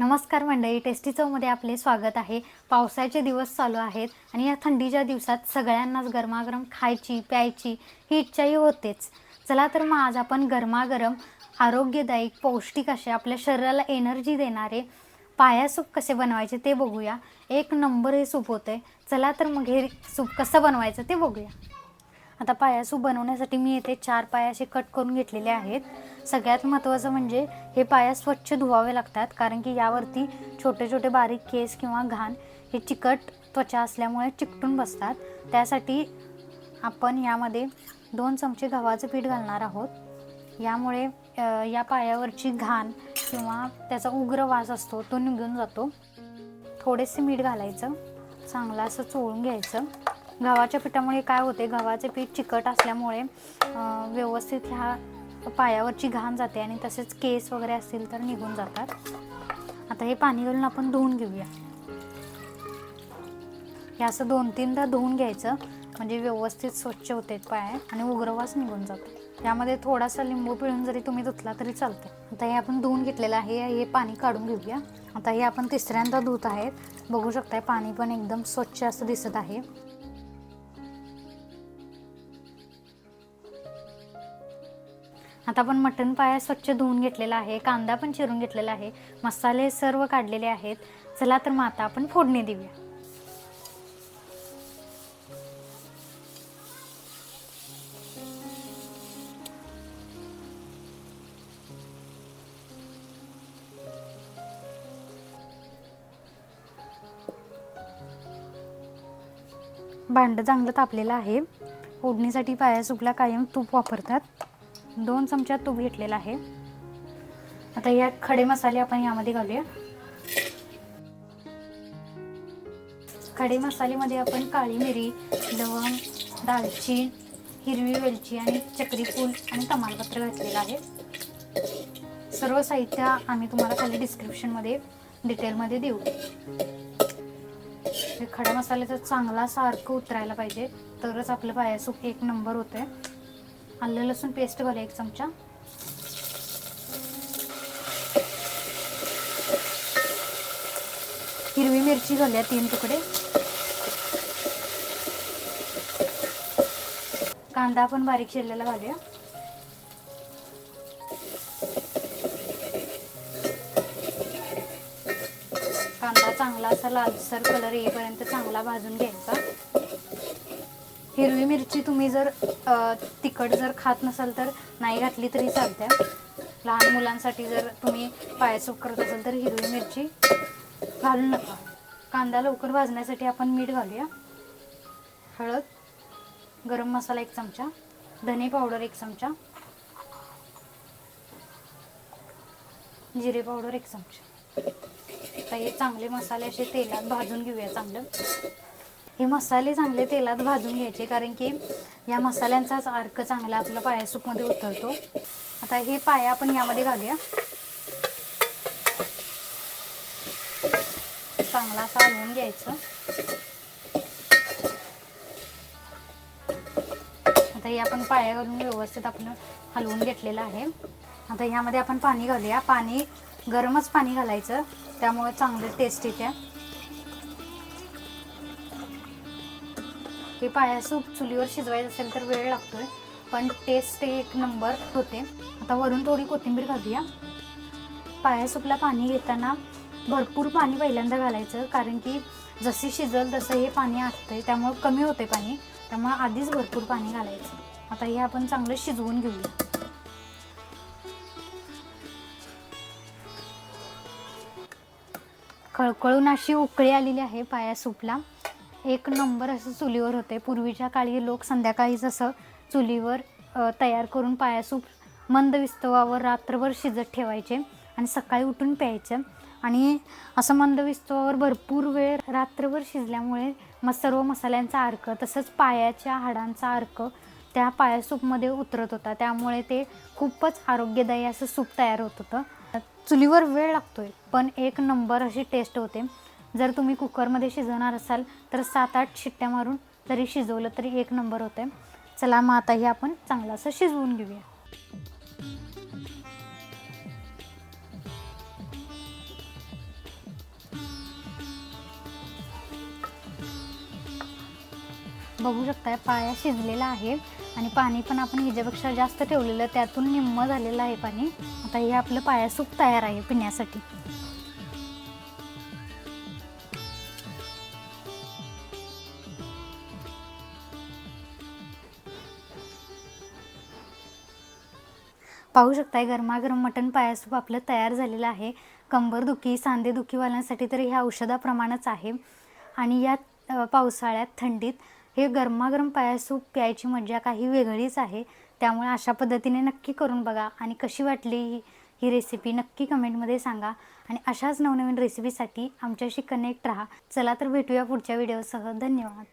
नमस्कार मंडळी टेस्टी चवमध्ये आपले स्वागत आहे. पावसाचे दिवस चालू आहेत आणि या थंडीच्या दिवसात सगळ्यांनाच गरमागरम खायची प्यायची ही इच्छाही होतेच. चला तर मग आज आपण गरमागरम आरोग्यदायक पौष्टिक असे आपल्या शरीराला एनर्जी देणारे पाया सूप कसे बनवायचे ते बघूया. एक नंबर हे सूप आहे चला तर मग हे सूप कसं बनवायचं ते बघूया. आता पाया सूप बनवण्यासाठी मी येथे चार पाया असे कट करून घेतलेले आहेत. सगळ्यात महत्त्वाचं म्हणजे हे पाया स्वच्छ धुवावे लागतात कारण की यावरती छोटे छोटे बारीक केस किंवा घाण हे चिकट त्वचा असल्यामुळे चिकटून बसतात. त्यासाठी आपण यामध्ये दोन चमचे गव्हाचं पीठ घालणार आहोत. यामुळे या पायावरची घाण किंवा त्याचा उग्र वास असतो तो निघून जातो. थोडेसे मीठ घालायचं चांगलं असं चोळून घ्यायचं. गव्हाच्या पिठामुळे काय होते गव्हाचे पीठ चिकट असल्यामुळे व्यवस्थित ह्या पायावरची घाण जाते आणि तसेच केस वगैरे असतील तर निघून जातात. आता हे पाणी घालून आपण धुवून घेऊया. हे असं दोन तीनदा धुवून घ्यायचं म्हणजे व्यवस्थित स्वच्छ होते पाय आणि उग्रवास निघून जातो. यामध्ये थोडासा लिंबू पिळून जरी तुम्ही धुतला तरी चालते. आता हे आपण धुवून घेतलेलं आहे हे पाणी काढून घेऊया. आता हे आपण तिसऱ्यांदा धुत आहेत. बघू शकताय पाणी पण एकदम स्वच्छ असं दिसत आहे. आता आपण मटण पाया स्वच्छ धुवून घेतलेला आहे कांदा पण चिरून घेतलेला आहे मसाले सर्व काढलेले आहेत. चला तर मग आता आपण फोडणी देऊया. भांडं चांगलं तापलेलं आहे. फोडणीसाठी पाया सुकला कायम तूप वापरतात. दोन चमचा तूप घेतलेला आहे. आता या खडे मसाले आपण यामध्ये घालूया. खडे मसालेमध्ये आपण काळी मिरी लवंग दालचीन हिरवी वेलची आणि चक्रीफूल आणि तमालपत्र घातलेलं आहे. सर्व साहित्य आम्ही तुम्हाला खाली डिस्क्रिप्शनमध्ये डिटेलमध्ये देऊ. खडा मसाल्याचा चांगला सारखं उतरायला पाहिजे. तरच आपलं पाया सूप एक नंबर होते आलं लसूण पेस्ट घालूया एक चमचा. हिरवी मिरची घालूया तीन तुकडे. कांदा पण बारीक शिरलेला घालूया. कांदा चांगला असा लालसर कलर येईपर्यंत चांगला भाजून घ्यायचा. हिरवी मिरची तुम्ही जर अ, तिखट जर खात नसाल तर नाही घातली तरी चालते लहान मुलांसाठी जर तुम्ही पायसूप करत असाल तर हिरवी मिरची घालू नका. कांदा लवकर भाजण्यासाठी आपण मीठ घालूया. हळद गरम मसाला एक चमचा धने पावडर एक चमचा जिरे पावडर एक चमचा. आता हे चांगले मसाले असे तेलात भाजून घेऊया चांगलं. हे मसाले चांगले तेलात भाजून घ्यायचे कारण की या मसाल्यांचाच अर्क चांगला आपला पाया सूपमध्ये उतरतो. आता हे पाया आपण यामध्ये घालूया. चांगला असा हलवून घ्यायचं. आता हे आपण पाया घालून व्यवस्थित आपण हलवून घेतलेलं आहे. आता ह्यामध्ये आपण पाणी घालूया. पाणी गरमच पाणी घालायचं. त्यामुळे चांगलं टेस्ट येते हे पाया सूप चुलीवर शिजवायचं असेल तर वेळ लागतोय. पण टेस्ट एक नंबर होते. आता वरून थोडी कोथिंबीर घालूया. पाया सूपला पाणी घेताना भरपूर पाणी पहिल्यांदा घालायचं कारण की जशी शिजल तसं हे पाणी आटतंय त्यामुळे कमी होते पाणी. त्यामुळे आधीच भरपूर पाणी घालायचं. आता हे आपण चांगलं शिजवून घेऊया. खळखळून अशी उकळी आलेली आहे पाया सूपला. एक नंबर असं चुलीवर होते. पूर्वीच्या काळी लोक संध्याकाळी जसं चुलीवर तयार करून पायासूप मंद विस्तवावर रात्रभर शिजत ठेवायचे आणि सकाळी उठून प्यायचं. आणि असं मंद विस्तवावर भरपूर वेळ रात्रभर शिजल्यामुळे मग सर्व मसाल्यांचा अर्क तसंच पायाच्या हाडांचा अर्क त्या पायासूपमध्ये उतरत होता. त्यामुळे ते खूपच आरोग्यदायी असं सूप तयार होत होतं. चुलीवर वेळ लागतोय पण एक नंबर अशी टेस्ट होते. जर तुम्ही कुकरमध्ये शिजवणार असाल तर सात आठ शिट्ट्या मारून जरी शिजवलं तरी एक नंबर होते चला मग आताही आपण चांगलं असं शिजवून घेऊया. बघू शकताय पाया शिजलेला आहे आणि पाणी पण आपण हिजेपेक्षा जास्त ठेवलेलं त्यातून निम्म झालेलं आहे पाणी. आता हे आपलं पाया सूप तयार आहे पिण्यासाठी. पाहू शकताय गरमागरम मटण पायासूप आपलं तयार झालेलं आहे. कंबरदुखी सांधेदुखीवाल्यांसाठी तर हे औषधाप्रमाणेच आहे. आणि या पावसाळ्यात थंडीत हे गरमागरम पायासूप प्यायची मजा काही वेगळीच आहे. त्यामुळे अशा पद्धतीने नक्की करून बघा. आणि कशी वाटली ही ही रेसिपी नक्की कमेंटमध्ये सांगा. आणि अशाच नवनवीन रेसिपीसाठी आमच्याशी कनेक्ट राहा. चला तर भेटूया पुढच्या व्हिडिओसह धन्यवाद.